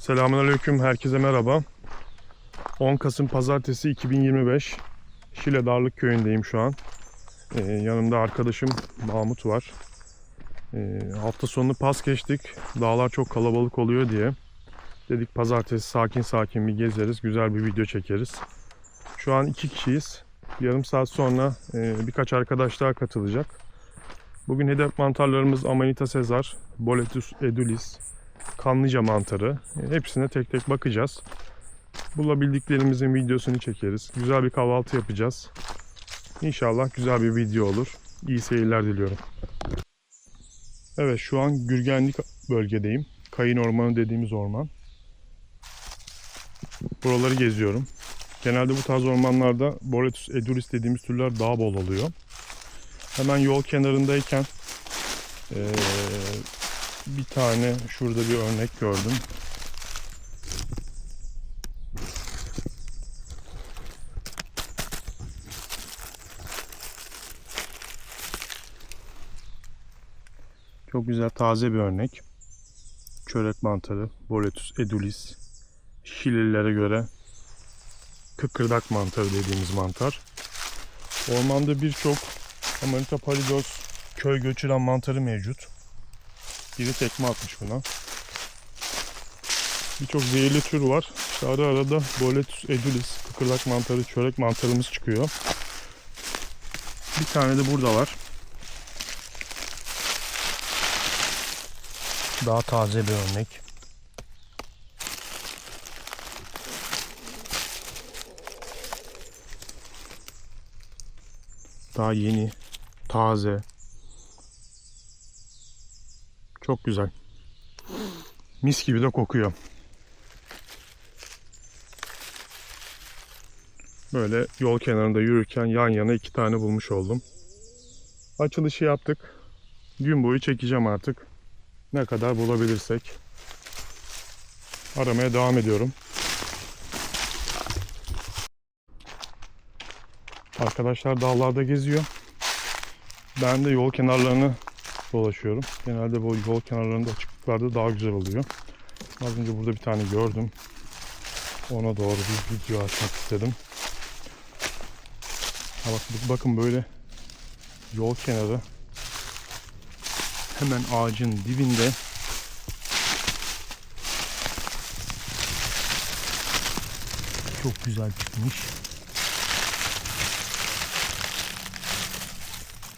Selamünaleyküm, herkese merhaba. 10 Kasım Pazartesi 2025. Şile Darlık Köyü'ndeyim şu an. Ee, yanımda arkadaşım Mahmut var. Ee, hafta sonunu pas geçtik. Dağlar çok kalabalık oluyor diye. Dedik pazartesi sakin sakin bir gezeriz, güzel bir video çekeriz. Şu an iki kişiyiz. Yarım saat sonra e, birkaç arkadaş daha katılacak. Bugün hedef mantarlarımız Amanita Sezar, Boletus edulis, kanlıca mantarı. Hepsine tek tek bakacağız. Bulabildiklerimizin videosunu çekeriz. Güzel bir kahvaltı yapacağız. İnşallah güzel bir video olur. İyi seyirler diliyorum. Evet şu an Gürgenlik bölgedeyim. Kayın Ormanı dediğimiz orman. Buraları geziyorum. Genelde bu tarz ormanlarda Boletus edulis dediğimiz türler daha bol oluyor. Hemen yol kenarındayken eee, bir tane şurada bir örnek gördüm. Çok güzel taze bir örnek. Çörek mantarı, Boletus edulis. Şilililere göre kıkırdak mantarı dediğimiz mantar. Ormanda birçok Amanita palidos köy göçüren mantarı mevcut. Biri tekme atmış buna. Birçok zehirli tür var. İşte ara ara da Boletus edulis, kıkırdak mantarı, çörek mantarımız çıkıyor. Bir tane de burada var. Daha taze bir örnek. Daha yeni, taze. Çok güzel. Mis gibi de kokuyor. Böyle yol kenarında yürürken yan yana iki tane bulmuş oldum. Açılışı yaptık. Gün boyu çekeceğim artık. Ne kadar bulabilirsek. Aramaya devam ediyorum. Arkadaşlar dağlarda geziyor. Ben de yol kenarlarını dolaşıyorum. Genelde bu yol kenarlarında açıklıklarda daha güzel oluyor. Az önce burada bir tane gördüm. Ona doğru bir video açmak istedim. Ha bak, bakın böyle yol kenarı hemen ağacın dibinde çok güzel çıkmış.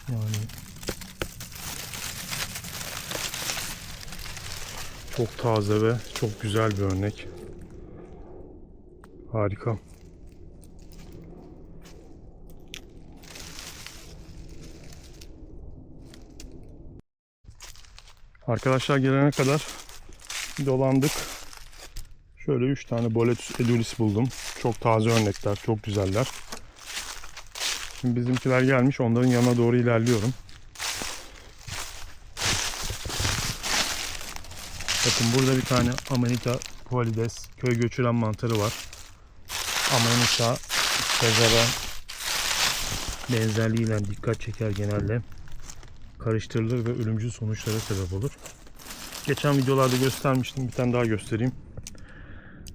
Yani çok taze ve çok güzel bir örnek. Harika. Arkadaşlar gelene kadar dolandık. Şöyle 3 tane Boletus edulis buldum. Çok taze örnekler, çok güzeller. Şimdi bizimkiler gelmiş. Onların yanına doğru ilerliyorum. Bakın burada bir tane Amanita palides köy göçüren mantarı var. Amanita Sezar'a benzerliğiyle dikkat çeker genelde. Karıştırılır ve ölümcül sonuçlara sebep olur. Geçen videolarda göstermiştim. Bir tane daha göstereyim.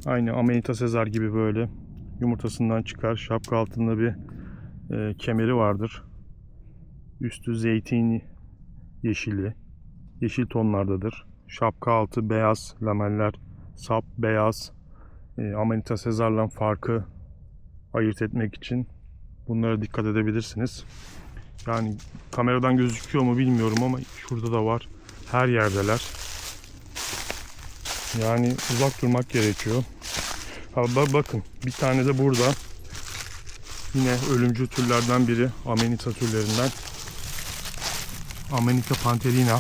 Aynı Amanita Sezar gibi böyle yumurtasından çıkar. Şapka altında bir e, kemeri vardır. Üstü zeytin yeşili. Yeşil tonlardadır. Şapka altı beyaz lameller. Sap beyaz. E, Amanita Sezar'la farkı ayırt etmek için bunlara dikkat edebilirsiniz. Yani kameradan gözüküyor mu bilmiyorum ama şurada da var. Her yerdeler. Yani uzak durmak gerekiyor. Ha, ba- bakın bir tane de burada. Yine ölümcül türlerden biri. Amanita türlerinden. Amanita panterina.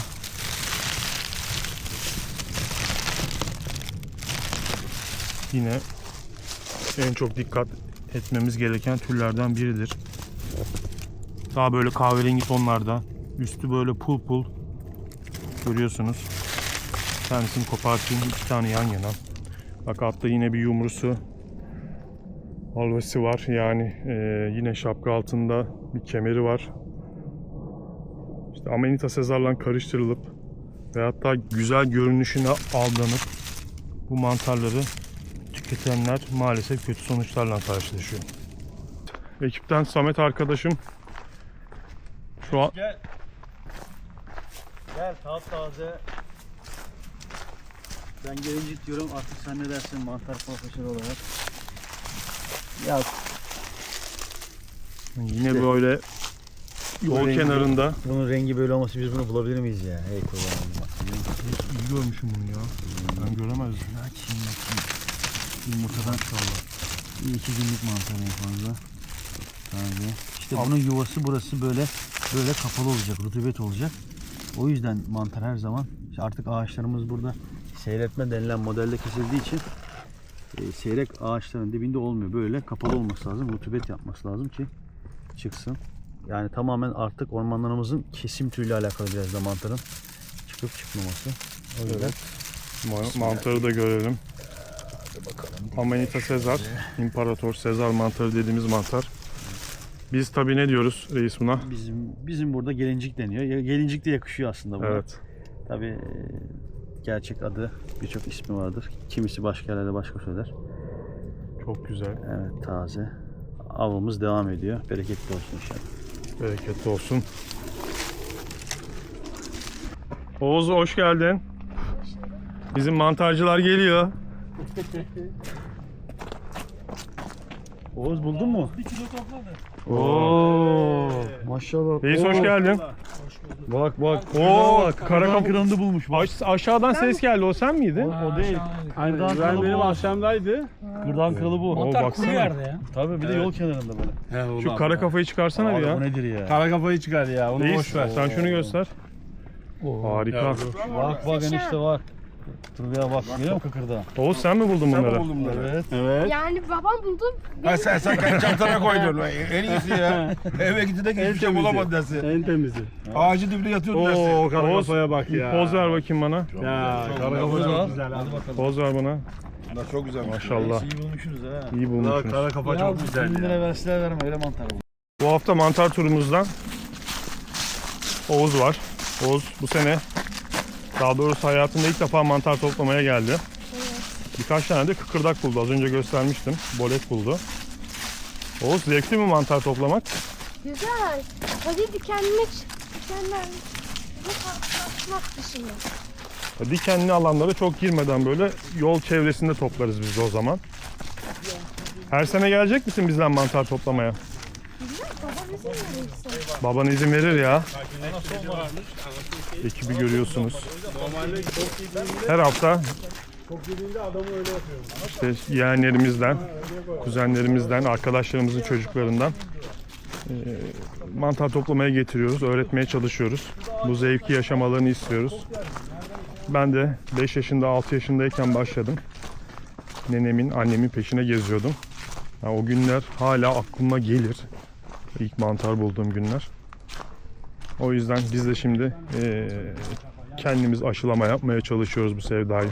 Yine en çok dikkat etmemiz gereken türlerden biridir. Daha böyle kahverengi tonlarda. Üstü böyle pul pul. Görüyorsunuz. Tanesini kopartayım. iki tane yan yana. Bak altta yine bir yumrusu. Alvesi var. Yani e, yine şapka altında bir kemeri var. İşte Amanita Sezar'la karıştırılıp ve hatta güzel görünüşüne aldanıp bu mantarları tüketenler maalesef kötü sonuçlarla karşılaşıyor. Ekipten Samet arkadaşım şu an Gel. Gel taze. Ben gelince diyorum artık sen ne dersin mantar profesörü olarak. Ya yine böyle yol Böyle kenarında bunun rengi böyle olması biz bunu bulabilir miyiz ya? Hey kurbanım bak. iyi görmüşüm bunu ya. Ben göremezdim. Yumurtadan inşallah. Bir iki günlük mantar en fazla. Taze. İşte bunun yuvası burası böyle böyle kapalı olacak, rutubet olacak. O yüzden mantar her zaman işte artık ağaçlarımız burada seyretme denilen modelde kesildiği için e, seyrek ağaçların dibinde olmuyor. Böyle kapalı olması lazım, rutubet yapması lazım ki çıksın. Yani tamamen artık ormanlarımızın kesim türüyle alakalı biraz da mantarın çıkıp çıkmaması. O yüzden Evet. Ma- mantarı da görelim. Amanita Sezar, İmparator Sezar mantarı dediğimiz mantar. Biz tabi ne diyoruz reis buna? Bizim bizim burada gelincik deniyor. Ya- Gelincik de yakışıyor aslında buna. Evet. Tabii e, gerçek adı birçok ismi vardır. Kimisi başka yerlerde başka söyler. Çok güzel. Evet taze. Avımız devam ediyor. Bereketli olsun inşallah. Bereketli olsun. Oğuz hoş geldin. Bizim mantarcılar geliyor. Oğuz buldun mu? Oo. Maşallah. Reis hoş geldin. Bak bak. Oo, kara kapı. kıranda bulmuş. Bak. Aş- aşağıdan ses geldi. O sen miydin? O değil. Aynen. Kırdan Ben kralı benim bu. akşamdaydı. Kırdan kralı bu. Oo, Mantar baksana. kuru yerde ya. Tabii bir de yol kenarında böyle. He, Şu kara kafayı çıkarsana bir Abi ya. bu nedir ya? Kara kafayı çıkar ya. Onu Reis boş ver. sen şunu göster. Harika. Bak bak enişte bak. Turgay'a bak. Görüyor musun kıkırdağı? Oğuz sen mi buldun bunları? Evet. Evet. Yani babam buldu. Ha, sen sen kendi çantana koydun. En iyisi ya. Eve gitti de hiçbir şey bulamadı dersin. En temizi. Ağacı dibine yatıyordu dersin. Oo kara Oğuz, kafaya bak ya. Poz ver bakayım bana. Ya kara çok güzel. Hadi bakalım. Poz ver bana. Bunlar çok güzel. Maşallah. İyi bulmuşsunuz ha. İyi Daha bulmuşsunuz. kara kafa çok güzel 1000 lira ya. verseler verme öyle mantar bu. Bu hafta mantar turumuzdan Oğuz var. Oğuz bu sene daha doğrusu hayatında ilk defa mantar toplamaya geldi. Birkaç tane de kıkırdak buldu. Az önce göstermiştim. Bolet buldu. Oğuz zevkli mi mantar toplamak? Güzel. Hadi dikenli dikenler. Bu atmak dışında. Dikenli alanlara çok girmeden böyle yol çevresinde toplarız biz de o zaman. Her sene gelecek misin bizden mantar toplamaya? Güzel. Babam izin verirse. Baban izin verir ya. Ekibi görüyorsunuz. Her hafta işte yeğenlerimizden, kuzenlerimizden, arkadaşlarımızın çocuklarından eee, mantar toplamaya getiriyoruz, öğretmeye çalışıyoruz. Bu zevki yaşamalarını istiyoruz. Ben de 5 yaşında, 6 yaşındayken başladım. Nenemin, annemin peşine geziyordum. Ya o günler hala aklıma gelir. İlk mantar bulduğum günler. O yüzden biz de şimdi eee, kendimiz aşılama yapmaya çalışıyoruz bu sevdayı.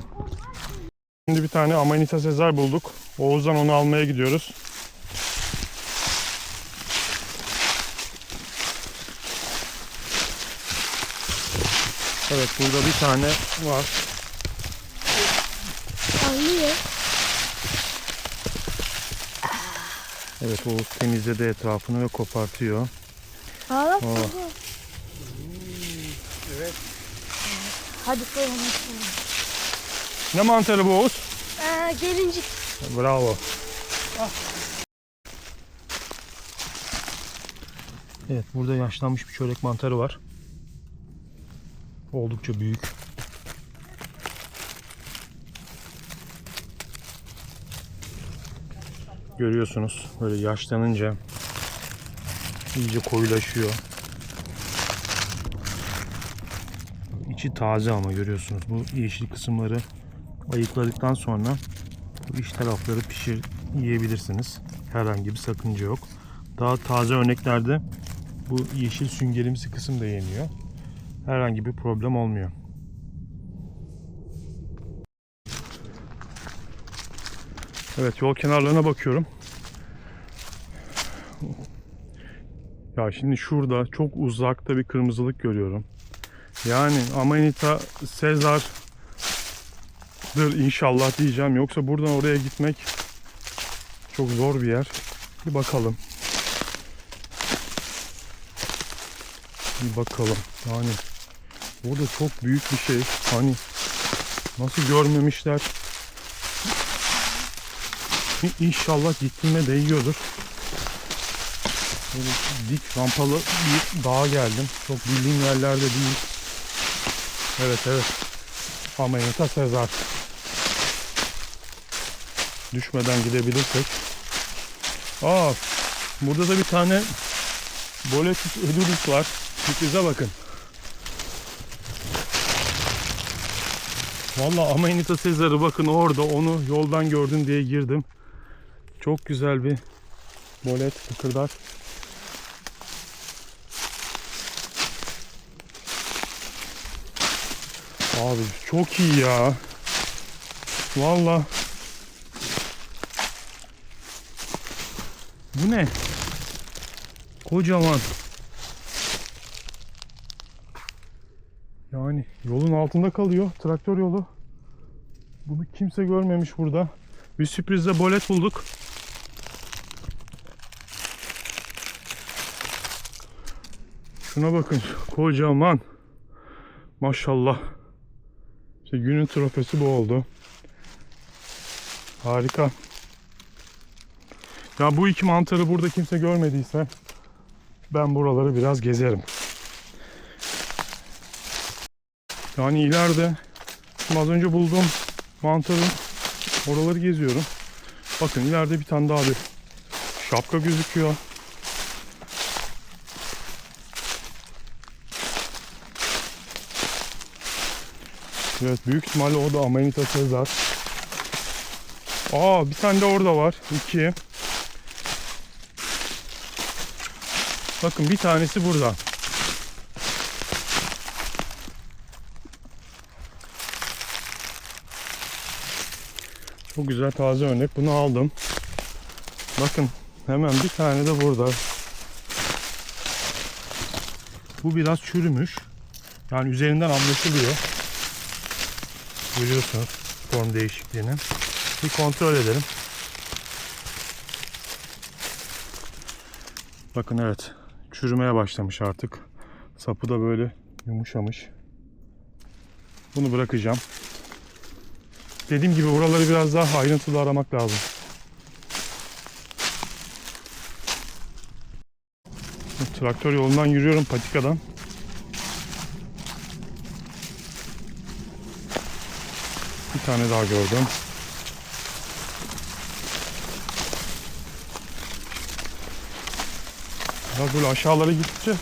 Şimdi bir tane Amanita Sezar bulduk. Oğuz'dan onu almaya gidiyoruz. Evet burada bir tane var. Anlıyor. Evet Oğuz temizledi etrafını ve kopartıyor. Bak Oh. Evet. Hadi koyalım. Ne mantarı bu Oğuz? Ee, gelincik. Bravo. Evet burada yaşlanmış bir çörek mantarı var. Oldukça büyük. Görüyorsunuz böyle yaşlanınca iyice koyulaşıyor. İçi taze ama görüyorsunuz. Bu yeşil kısımları ayıkladıktan sonra bu iç tarafları pişir yiyebilirsiniz. Herhangi bir sakınca yok. Daha taze örneklerde bu yeşil süngerimsi kısım da yeniyor. Herhangi bir problem olmuyor. Evet yol kenarlarına bakıyorum. Ya şimdi şurada çok uzakta bir kırmızılık görüyorum. Yani Amanita Sezar dır inşallah diyeceğim. Yoksa buradan oraya gitmek çok zor bir yer. Bir bakalım. Bir bakalım. Yani burada çok büyük bir şey. Hani nasıl görmemişler. İnşallah gittiğime değiyordur. Böyle dik rampalı bir dağa geldim. Çok bildiğim yerlerde değil. Evet evet. Amanita Sezar. Düşmeden gidebilirsek. Aa, burada da bir tane Boletus ödülüs var. Sürprize bakın. Valla Amanita Sezar'ı bakın orada onu yoldan gördüm diye girdim. Çok güzel bir bolet kıkırdar. Abi çok iyi ya. Valla. Bu ne? Kocaman. Yani yolun altında kalıyor. Traktör yolu. Bunu kimse görmemiş burada. Bir sürprizle bolet bulduk. Şuna bakın. Kocaman. Maşallah. İşte günün trofesi bu oldu. Harika. Ya bu iki mantarı burada kimse görmediyse ben buraları biraz gezerim. Yani ileride az önce bulduğum mantarın oraları geziyorum. Bakın ileride bir tane daha bir şapka gözüküyor. Evet büyük ihtimalle o da Amanita Sezar. Aa bir tane de orada var. İki. Bakın bir tanesi burada. Çok güzel taze örnek. Bunu aldım. Bakın hemen bir tane de burada. Bu biraz çürümüş. Yani üzerinden anlaşılıyor. Görüyorsunuz form değişikliğini. Bir kontrol edelim. Bakın evet çürümeye başlamış artık. Sapı da böyle yumuşamış. Bunu bırakacağım. Dediğim gibi buraları biraz daha ayrıntılı aramak lazım. Traktör yolundan yürüyorum patikadan. Bir tane daha gördüm. Biraz böyle aşağılara gittikçe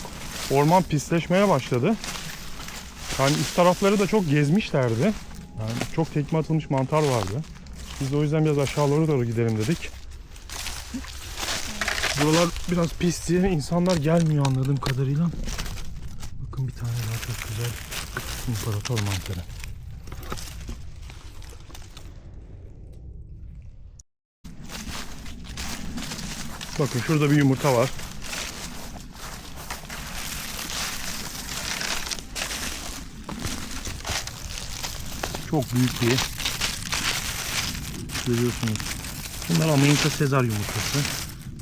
orman pisleşmeye başladı. Yani üst tarafları da çok gezmişlerdi. Yani çok tekme atılmış mantar vardı. Biz de o yüzden biraz aşağılara doğru gidelim dedik. Buralar biraz pis diye insanlar gelmiyor anladığım kadarıyla. Bakın bir tane daha çok güzel imparator mantarı. Bakın şurada bir yumurta var. Çok büyük bir görüyorsunuz. Bunlar Amerika Sezar yumurtası.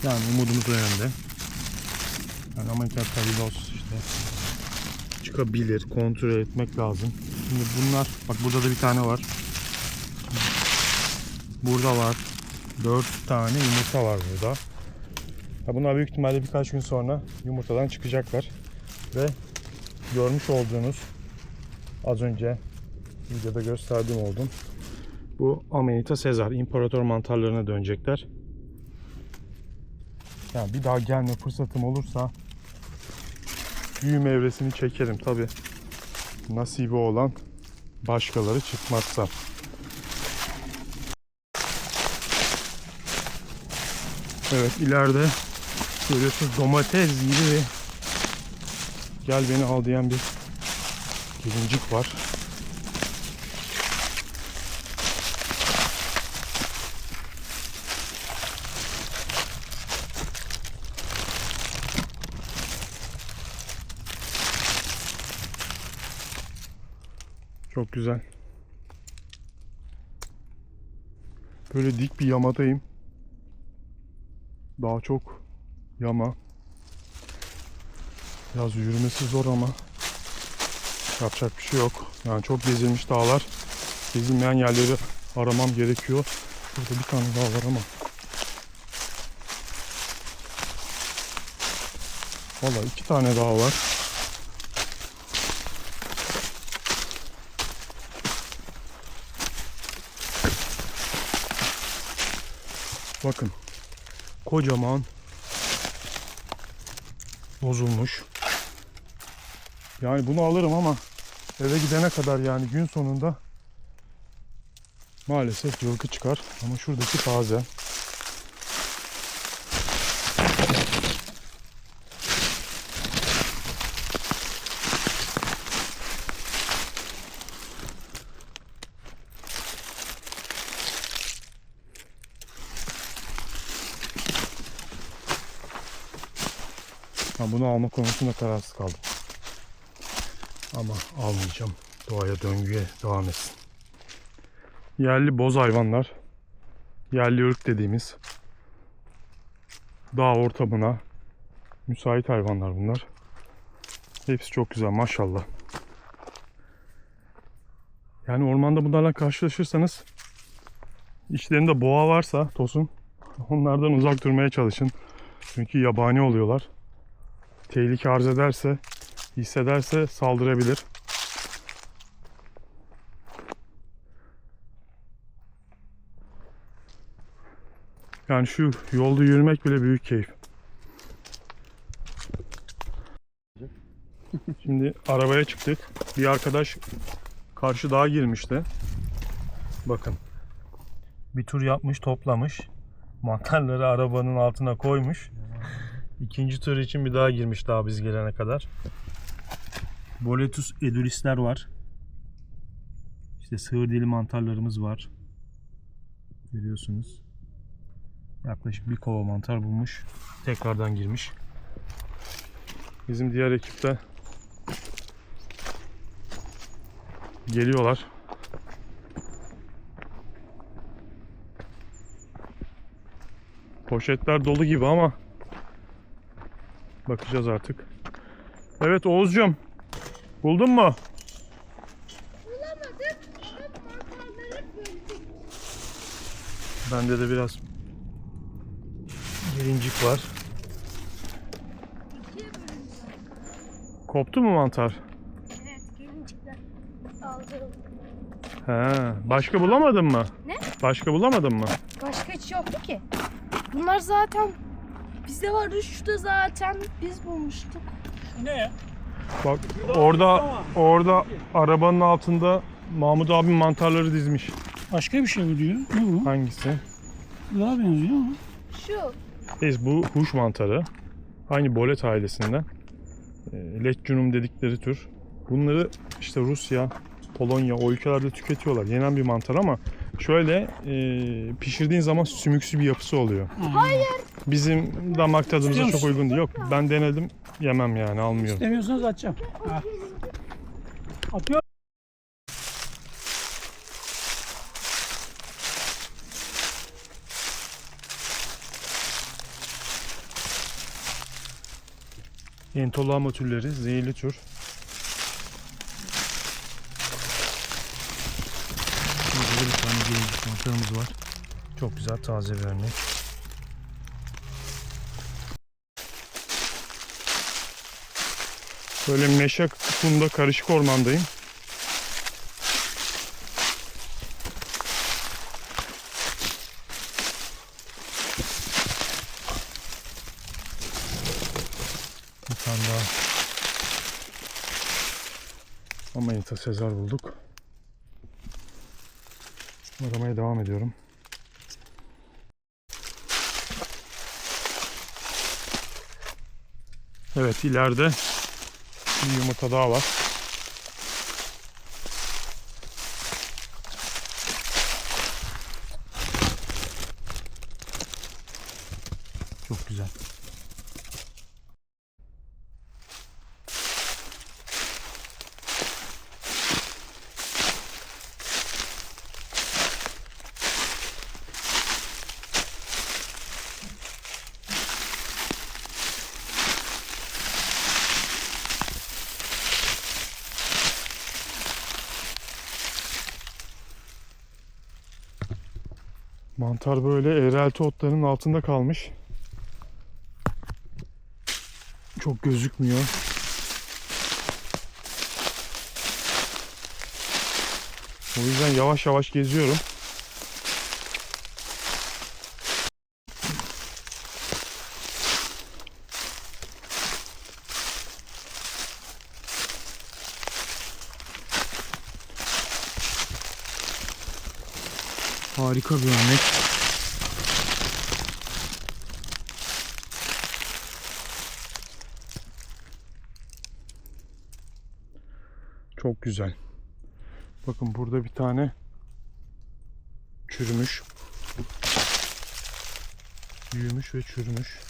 Yani umudumuz o yönde. Yani Amerika Tavilos işte çıkabilir. Kontrol etmek lazım. Şimdi bunlar bak burada da bir tane var. Burada var. Dört tane yumurta var burada. Ya bunlar büyük ihtimalle birkaç gün sonra yumurtadan çıkacaklar. Ve görmüş olduğunuz az önce videoda gösterdiğim oldum. Bu Amanita Sezar imparator mantarlarına dönecekler. Yani bir daha gelme fırsatım olursa büyüme evresini çekerim tabi. Nasibi olan başkaları çıkmazsa. Evet ileride görüyorsunuz domates gibi bir gel beni al diyen bir gelincik var. Çok güzel. Böyle dik bir yamadayım. Daha çok yama. Biraz yürümesi zor ama yapacak bir şey yok. Yani çok gezilmiş dağlar. Gezilmeyen yerleri aramam gerekiyor. Burada bir tane daha var ama. Valla iki tane daha var. Bakın. Kocaman bozulmuş. Yani bunu alırım ama eve gidene kadar yani gün sonunda maalesef cılkı çıkar. Ama şuradaki taze. Ha, bunu alma konusunda kararsız kaldım. Ama almayacağım. Doğaya döngüye devam etsin. Yerli boz hayvanlar. Yerli ırk dediğimiz. Dağ ortamına müsait hayvanlar bunlar. Hepsi çok güzel maşallah. Yani ormanda bunlarla karşılaşırsanız içlerinde boğa varsa tosun onlardan uzak durmaya çalışın. Çünkü yabani oluyorlar tehlike arz ederse, hissederse saldırabilir. Yani şu yolda yürümek bile büyük keyif. Şimdi arabaya çıktık. Bir arkadaş karşı dağa girmişti. Bakın. Bir tur yapmış, toplamış. Mantarları arabanın altına koymuş. İkinci tur için bir daha girmiş daha biz gelene kadar. Boletus edulisler var. İşte sığır dili mantarlarımız var. Görüyorsunuz. Yaklaşık bir kova mantar bulmuş. Tekrardan girmiş. Bizim diğer ekipte geliyorlar. Poşetler dolu gibi ama Bakacağız artık. Evet Oğuzcum. Buldun mu? Bende de biraz gelincik var. Koptu mu mantar? Evet gelincikler. Aldım. He, başka bulamadın mı? Ne? Başka bulamadın mı? Başka hiç yoktu ki. Bunlar zaten bizde vardı şurada zaten biz bulmuştuk. Bak orada orada arabanın altında Mahmut abim mantarları dizmiş. Başka bir şey mi diyor? Ne bu? Hangisi? Daha benziyor ama. Şu. Ez bu huş mantarı. Aynı bolet ailesinden. E, Lectunum dedikleri tür. Bunları işte Rusya, Polonya o ülkelerde tüketiyorlar. Yenen bir mantar ama şöyle e, pişirdiğin zaman sümüksü bir yapısı oluyor. Hayır. Bizim damak tadımıza İstiyor çok musun? uygun değil. Yok ben denedim yemem yani almıyorum. Demiyorsanız atacağım. Ha. Atıyor. Entolama türleri zehirli tür. Burada bir tane gelincik mantarımız var. Çok güzel taze bir örnek. Böyle meşe kumda karışık ormandayım. Bir tane daha Amanita Sezar bulduk. Aramaya devam ediyorum. Evet ileride bir yumurta daha var. Çok güzel. Mantar böyle eğrelti otlarının altında kalmış. Çok gözükmüyor. O yüzden yavaş yavaş geziyorum. Harika bir örnek. Çok güzel. Bakın burada bir tane çürümüş. Büyümüş ve çürümüş.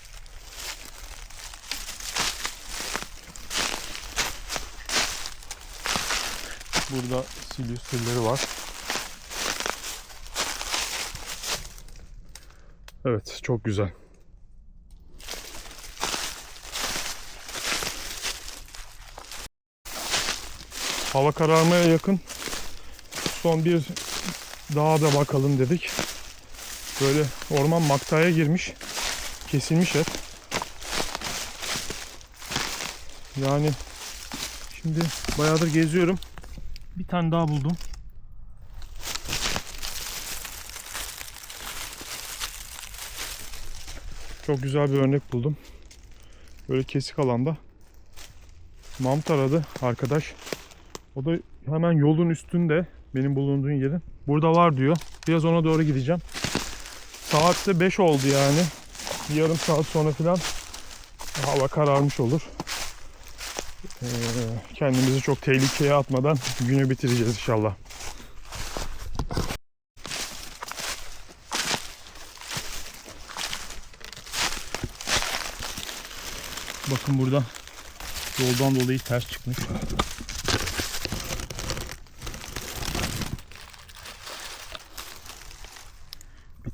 Burada silyus var. Evet, çok güzel. Hava kararmaya yakın. Son bir dağa da bakalım dedik. Böyle orman maktaya girmiş. Kesilmiş hep. Yani şimdi bayağıdır geziyorum. Bir tane daha buldum. Çok güzel bir örnek buldum. Böyle kesik alanda. Mamut aradı arkadaş. O da hemen yolun üstünde benim bulunduğum yerin. Burada var diyor. Biraz ona doğru gideceğim. Saatte 5 oldu yani. Bir yarım saat sonra falan hava kararmış olur. Ee, kendimizi çok tehlikeye atmadan günü bitireceğiz inşallah. Bakın burada yoldan dolayı ters çıkmış.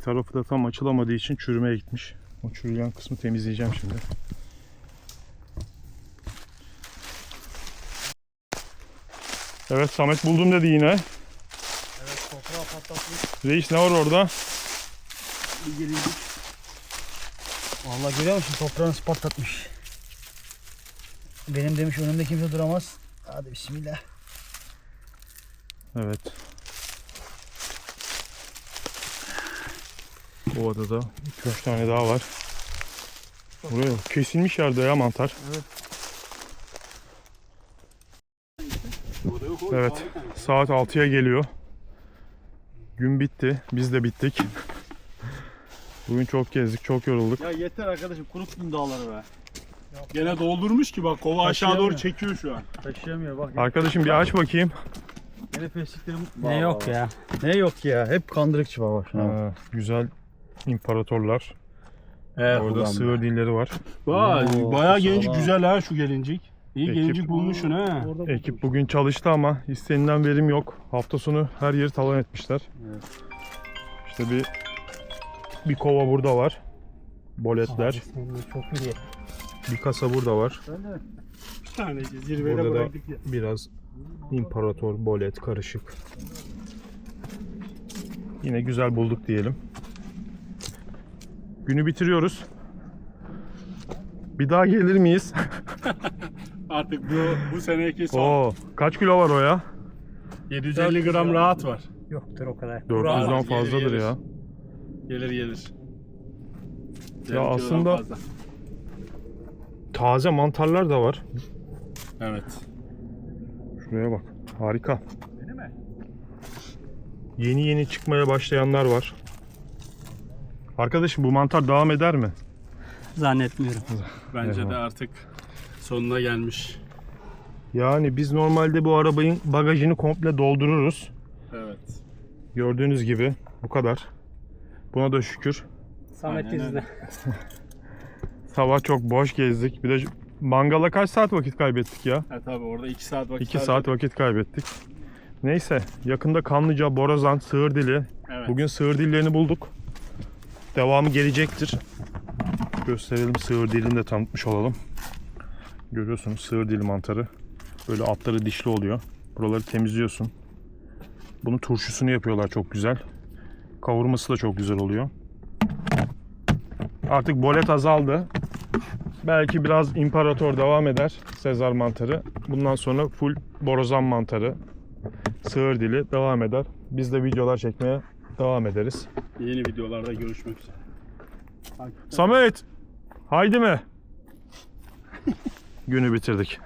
Tarafı da tam açılamadığı için çürümeye gitmiş. O çürüyen kısmı temizleyeceğim şimdi. Evet Samet buldum dedi yine. Evet toprağı patlatmış. Reis ne var orada? Bir gelindik. Vallahi görüyor musun toprağını patlatmış. Benim demiş önümde kimse duramaz. Hadi bismillah. Evet. Ovada da 2-3 tane daha var. Buraya kesilmiş yerde ya mantar. Evet. Saat 6'ya geliyor. Gün bitti. Biz de bittik. Bugün çok gezdik, çok yorulduk. Ya yeter arkadaşım kuruttun dağları be. Gene doldurmuş ki bak kova aşağı doğru çekiyor şu an. Taşıyamıyor bak. Arkadaşım bir aç bakayım. Yine pestiklerim. Ne yok ya. Ne yok ya. Hep kandırıkçı baba. Ha, güzel imparatorlar. Evet, Orada sığır dilleri var. Vay Oo, bayağı genç sağlam. güzel ha şu gelincik. İyi Ekip- gelincik bulmuşsun ha. Ekip bugün çalıştı ama istenilen verim yok. Hafta sonu her yeri talan etmişler. Evet. İşte bir bir kova burada var. Boletler. Çok iyi. Bir kasa burada var. Bir tane zirvede Burada da bıraktık ya. biraz imparator, bolet karışık. Yine güzel bulduk diyelim. Günü bitiriyoruz. Bir daha gelir miyiz? Artık bu, bu seneki son. Oo, kaç kilo var o ya? 750 gram rahat var. Yoktur o kadar. 400'den Gelir, fazladır gelir. ya. Gelir gelir. Ya kilodan aslında- fazla. Taze mantarlar da var. Evet. Şuraya bak. Harika. Yeni yeni çıkmaya başlayanlar var. Arkadaşım bu mantar devam eder mi? Zannetmiyorum. Bence de artık sonuna gelmiş. Yani biz normalde bu arabanın bagajını komple doldururuz. Evet. Gördüğünüz gibi bu kadar. Buna da şükür. Samet Aynen izle. Sabah çok boş gezdik. Bir de mangala kaç saat vakit kaybettik ya? Ha tabii orada 2 saat vakit 2 harcadık. saat vakit kaybettik. Neyse yakında Kanlıca, Borazan, Sığır Dili. Evet. Bugün sığır dillerini bulduk. Devamı gelecektir. Gösterelim sığır dilini de tanıtmış olalım. Görüyorsunuz sığır dili mantarı. Böyle altları dişli oluyor. Buraları temizliyorsun. Bunun turşusunu yapıyorlar çok güzel. Kavurması da çok güzel oluyor. Artık bolet azaldı. Belki biraz imparator devam eder. Sezar mantarı. Bundan sonra full borazan mantarı. Sığır dili devam eder. Biz de videolar çekmeye devam ederiz. Yeni videolarda görüşmek üzere. Samet! Haydi mi? Günü bitirdik.